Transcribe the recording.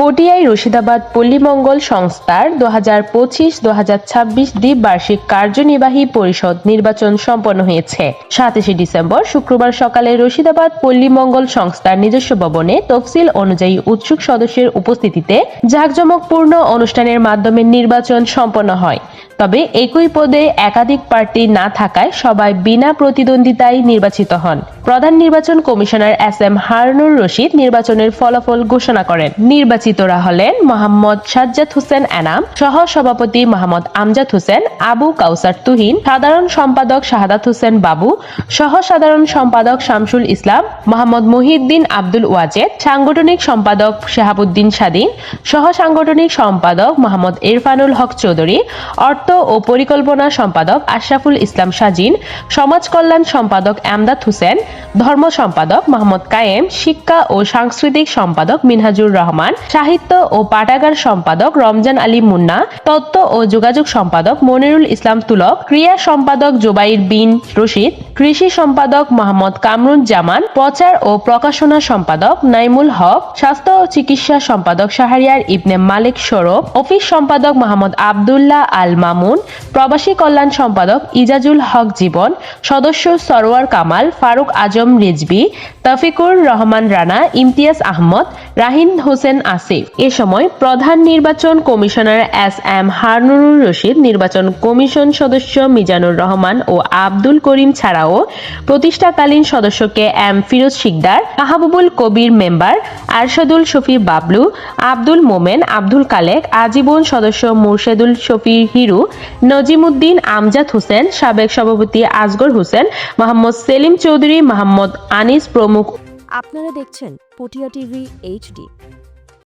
পটিয়াই রশিদাবাদ পল্লীমঙ্গল সংস্থার দু হাজার পঁচিশ দু হাজার ছাব্বিশ দ্বিবার্ষিক কার্যনির্বাহী পরিষদ নির্বাচন সম্পন্ন হয়েছে। সাতাশে ডিসেম্বর শুক্রবার সকালে রশিদাবাদ পল্লীমঙ্গল সংস্থার নিজস্ব ভবনে তফসিল অনুযায়ী উৎসুক সদস্যের উপস্থিতিতে জাঁকজমকপূর্ণ অনুষ্ঠানের মাধ্যমে নির্বাচন সম্পন্ন হয়। তবে একই পদে একাধিক প্রার্থী না থাকায় সবাই বিনা প্রতিদ্বন্দ্বিতায় নির্বাচিত হন। প্রধান নির্বাচন commissioner S M Harunur Rashid নির্বাচনের ফলাফল ঘোষণা করেন। নির্বাচিতরা হলেন মোহাম্মদ সাজ্জাদ হোসেন এনাম সহ সভাপতি মোহাম্মদ আমজাদ হোসেন, আবু কাউসার তুহিন, সাধারণ সম্পাদক শাহাদাত হোসেন বাবু সহ সাধারণ সম্পাদক শামসুল ইসলাম, মোহাম্মদ মহিউদ্দিন আব্দুল ওয়াজেদ, সাংগঠনিক সম্পাদক শাহাবুদ্দিন স্বাধীন সহ সাংগঠনিক সম্পাদক মোহাম্মদ ইরফানুল হক চৌধুরী, অর্থ ও পরিকল্পনা সম্পাদক আশরাফুল ইসলাম সাজিন, সমাজ কল্যাণ সম্পাদক আমদাদ হোসেন, ধর্ম সম্পাদক মোহাম্মদ কায়েম, শিক্ষা ও সাংস্কৃতিক সম্পাদক মিনহাজুর রহমান, সাহিত্য ও পাঠাগার সম্পাদক রমজান আলী মুন্না, তত্ত্ব ও যোগাযোগ সম্পাদক মনিরুল ইসলাম তুলক, ক্রিয়া সম্পাদক জোবাইর বিন রশিদ, কৃষি সম্পাদক মোহাম্মদ কামরুজ্জামান, প্রচার ও প্রকাশনা সম্পাদক নাইমুল হক, স্বাস্থ্য ও চিকিৎসা সম্পাদক শাহরিয়ার ইবনে মালিক সৌরভ অফিস সম্পাদক মোহাম্মদ আবদুল্লাহ আল মামুন, প্রবাসী কল্যাণ সম্পাদক ইজাজুল হক জীবন, সদস্য সরোয়ার কামাল, ফারুক আজম রিজবি তফিকুর রহমান রানা, ইমতিয়াজ আহমদ, রাহিন হোসেন আসিফ। এ সময় প্রধান নির্বাচন commissioner S M Harunur Rashid, নির্বাচন কমিশন সদস্য মিজানুর রহমান ও আব্দুল করিম ছাড়াও প্রতিষ্ঠাকালীন সদস্যকে এম ফিরোজ শিকদার, মাহবুবুল কবির মেম্বার, আরশাদুল শফি বাবলু, আব্দুল মোমেন, আব্দুল কালেক, আজীবন সদস্য মুর্শেদুল শফি হিরু নজিমুদ্দিন আমজাদ হোসেন, সাবেক সভাপতি আজগর হোসেন, মোহাম্মদ সেলিম চৌধুরী, মোহাম্মদ আনিস প্রমুখ। আপনারা দেখছেন পটিয়া টিভি এইচডি।